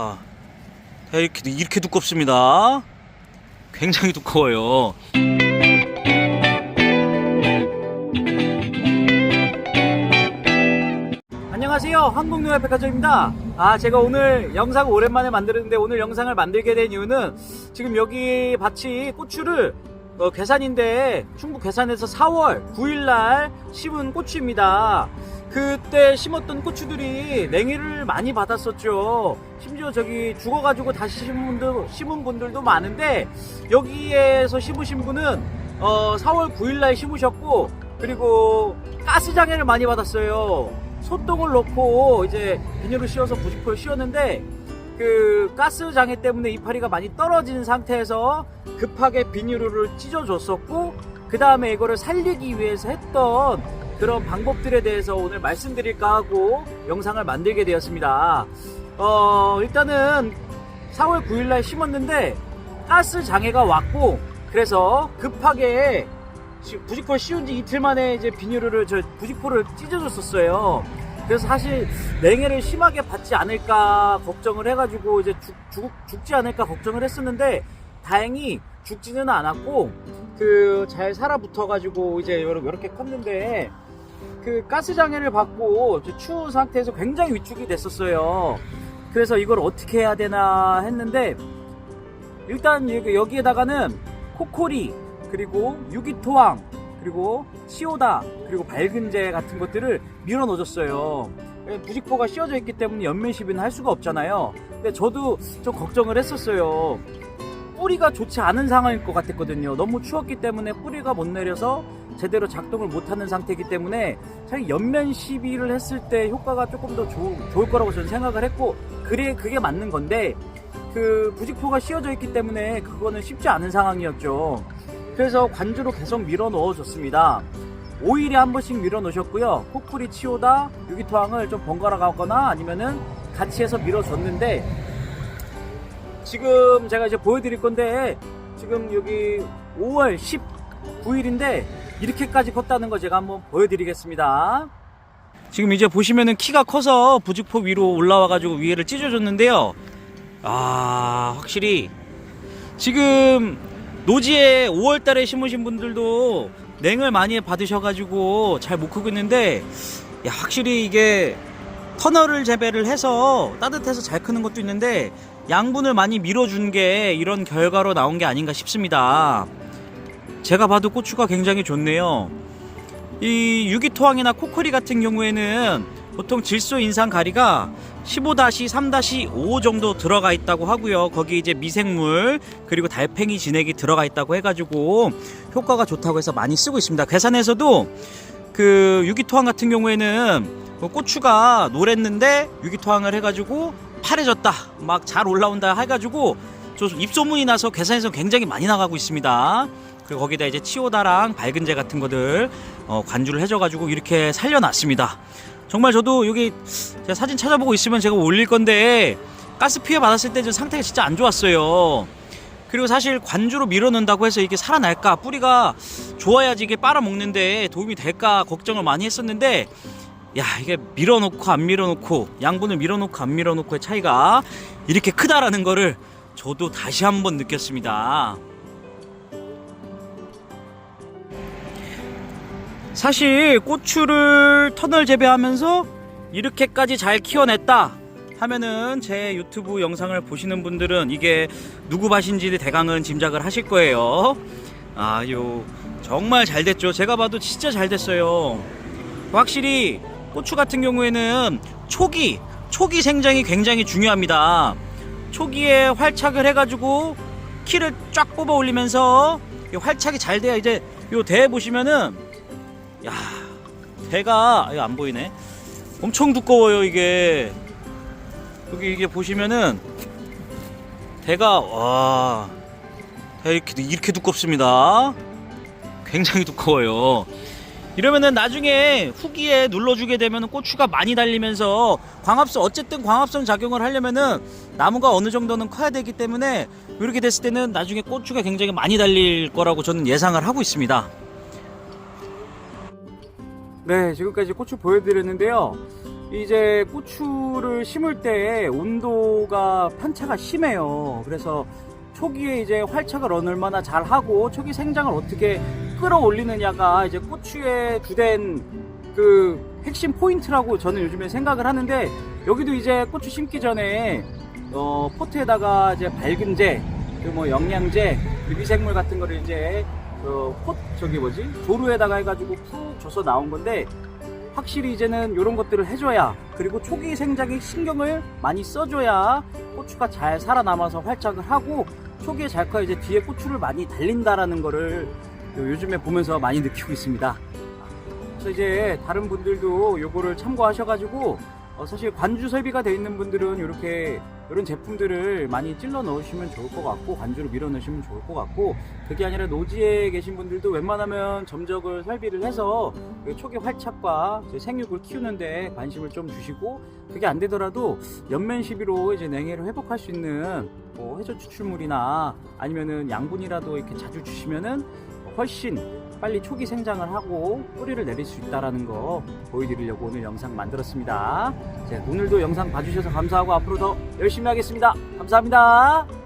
아, 이렇게, 이렇게 두껍습니다. 굉장히 두꺼워요. 안녕하세요. 한국농협백화점입니다. 아, 제가 오늘 영상 오랜만에 만드는데 오늘 영상을 만들게 된 이유는 지금 여기 밭이 고추를 어, 괴산인데 충북 괴산에서 4월 9일날 심은 고추입니다. 그때 심었던 고추들이 냉해를 많이 받았었죠. 심지어 저기 죽어가지고 다시 심은 분들, 심은 분들도 많은데 여기에서 심으신 분은 어, 4월 9일날 심으셨고 그리고 가스 장애를 많이 받았어요. 소똥을 넣고 이제 비닐을 씌워서 부직포를 씌웠는데 그 가스 장애 때문에 이파리가 많이 떨어진 상태에서 급하게 비닐을 찢어줬었고 그 다음에 이거를 살리기 위해서 했던 그런 방법들에 대해서 오늘 말씀드릴까 하고 영상을 만들게 되었습니다. 어, 일단은 4월 9일날 심었는데 가스 장애가 왔고 그래서 급하게 시- 부직포 씌운 지 이틀 만에 이제 비닐을 저 부직포를 찢어줬었어요. 그래서 사실 냉해를 심하게 받지 않을까 걱정을 해가지고 이제 죽, 죽, 죽지 않을까 걱정을 했었는데 다행히 죽지는 않았고 그 잘 살아붙어가지고 이제 이렇게 컸는데 그 가스 장애를 받고 추운 상태에서 굉장히 위축이 됐었어요. 그래서 이걸 어떻게 해야 되나 했는데 일단 여기- 여기에다가는 코코리 그리고 유기토황 그리고 치오다 그리고 밝은제 같은 것들을 밀어 넣어줬어요. 부직포가 씌워져 있기 때문에 연면 시비는 할 수가 없잖아요. 근데 저도 좀 걱정을 했었어요. 뿌리가 좋지 않은 상황일 것 같았거든요. 너무 추웠기 때문에 뿌리가 못 내려서 제대로 작동을 못하는 상태이기 때문에 사실 연면 시비를 했을 때 효과가 조금 더 좋, 좋을 거라고 저는 생각을 했고 그래 그게 맞는 건데 그 부직포가 씌워져 있기 때문에 그거는 쉽지 않은 상황이었죠. 그래서 관주로 계속 밀어 넣어줬습니다. 5일에 한 번씩 밀어 넣으셨고요. 코쿠리 치오다 유기토항을 좀 번갈아 가거나 아니면은 같이 해서 밀어줬는데 지금 제가 이제 보여드릴 건데 지금 여기 5월 19일인데 이렇게까지 컸다는 거 제가 한번 보여드리겠습니다. 지금 이제 보시면은 키가 커서 부직포 위로 올라와가지고 위에를 찢어줬는데요. 아 확실히 지금 노지에 5월달에 심으신 분들도 냉을 많이 받으셔가지고 잘 못 크고 있는데 야, 확실히 이게 터널을 재배를 해서 따뜻해서 잘 크는 것도 있는데 양분을 많이 밀어준 게 이런 결과로 나온 게 아닌가 싶습니다. 제가 봐도 고추가 굉장히 좋네요. 이 유기토항이나 코코리 같은 경우에는 보통 질소 인상 가리가 15-3-5 정도 들어가 있다고 하고요. 거기 이제 미생물 그리고 달팽이 진액이 들어가 있다고 해가지고 효과가 좋다고 해서 많이 쓰고 있습니다. 괴산에서도 그 유기토항 같은 경우에는 뭐 고추가 노랬는데 유기토항을 해가지고 파래졌다 막 잘 올라온다 해가지고 저 입소문이 나서 괴산에서 굉장히 많이 나가고 있습니다. 그리고 거기다 이제 치오다랑 밝은제 같은 거들 어, 관주를 해줘가지고 이렇게 살려놨습니다. 정말 저도 여기 제가 사진 찾아보고 있으면 제가 올릴 건데 가스 피해 받았을 때좀 상태가 진짜 안 좋았어요. 그리고 사실 관주로 밀어넣는다고 해서 이게 살아날까 뿌리가 좋아야지 이게 빨아먹는데 도움이 될까 걱정을 많이 했었는데 야 이게 밀어놓고 안 밀어놓고 양분을 밀어놓고 안 밀어놓고의 차이가 이렇게 크다라는 거를 저도 다시 한번 느꼈습니다. 사실 고추를 터널 재배하면서 이렇게까지 잘 키워냈다 하면은 제 유튜브 영상을 보시는 분들은 이게 누구 밭인지 대강은 짐작을 하실 거예요. 아유 정말 잘 됐죠. 제가 봐도 진짜 잘 됐어요. 확실히 고추 같은 경우에는 초기 초기 생장이 굉장히 중요합니다. 초기에 활착을 해가지고 키를 쫙 뽑아 올리면서 이 활착이 잘 돼야 이제 요 대 보시면은 야 대가 이거 안 보이네. 엄청 두꺼워요 이게. 여기 이게 보시면은 대가 와 대 이렇게 이렇게 두껍습니다. 굉장히 두꺼워요. 이러면은 나중에 후기에 눌러주게 되면 고추가 많이 달리면서 광합성 어쨌든 광합성 작용을 하려면은 나무가 어느 정도는 커야 되기 때문에 이렇게 됐을 때는 나중에 고추가 굉장히 많이 달릴 거라고 저는 예상을 하고 있습니다. 네, 지금까지 고추 보여드렸는데요. 이제 고추를 심을 때 온도가 편차가 심해요. 그래서 초기에 이제 활착을 얼마나 잘 하고 초기 생장을 어떻게 끌어올리느냐가 이제 고추의 주된 그 핵심 포인트라고 저는 요즘에 생각을 하는데 여기도 이제 고추 심기 전에 어, 포트에다가 이제 밝은제, 그뭐 영양제, 그 미생물 같은 거를 이제 그 포, 저기 뭐지? 조루에다가 해가지고 푹 줘서 나온 건데 확실히 이제는 이런 것들을 해줘야 그리고 초기 생장에 신경을 많이 써줘야 고추가 잘 살아남아서 활착을 하고 초기에 잘 커야 이제 뒤에 고추를 많이 달린다라는 거를 요즘에 보면서 많이 느끼고 있습니다. 그래서 이제 다른 분들도 요거를 참고하셔가지고 어, 사실 관주 설비가 돼 있는 분들은 이렇게 이런 제품들을 많이 찔러 넣으시면 좋을 것 같고 관주로 밀어 넣으시면 좋을 것 같고 그게 아니라 노지에 계신 분들도 웬만하면 점적을 설비를 해서 그 초기 활착과 생육을 키우는데 관심을 좀 주시고 그게 안 되더라도 연면 시비로 이제 냉해를 회복할 수 있는 뭐 해저 추출물이나 아니면은 양분이라도 이렇게 자주 주시면은 훨씬 빨리 초기 생장을 하고 뿌리를 내릴 수 있다라는 거 보여드리려고 오늘 영상 만들었습니다. 자, 오늘도 영상 봐주셔서 감사하고 앞으로 더 열심히 하겠습니다. 감사합니다.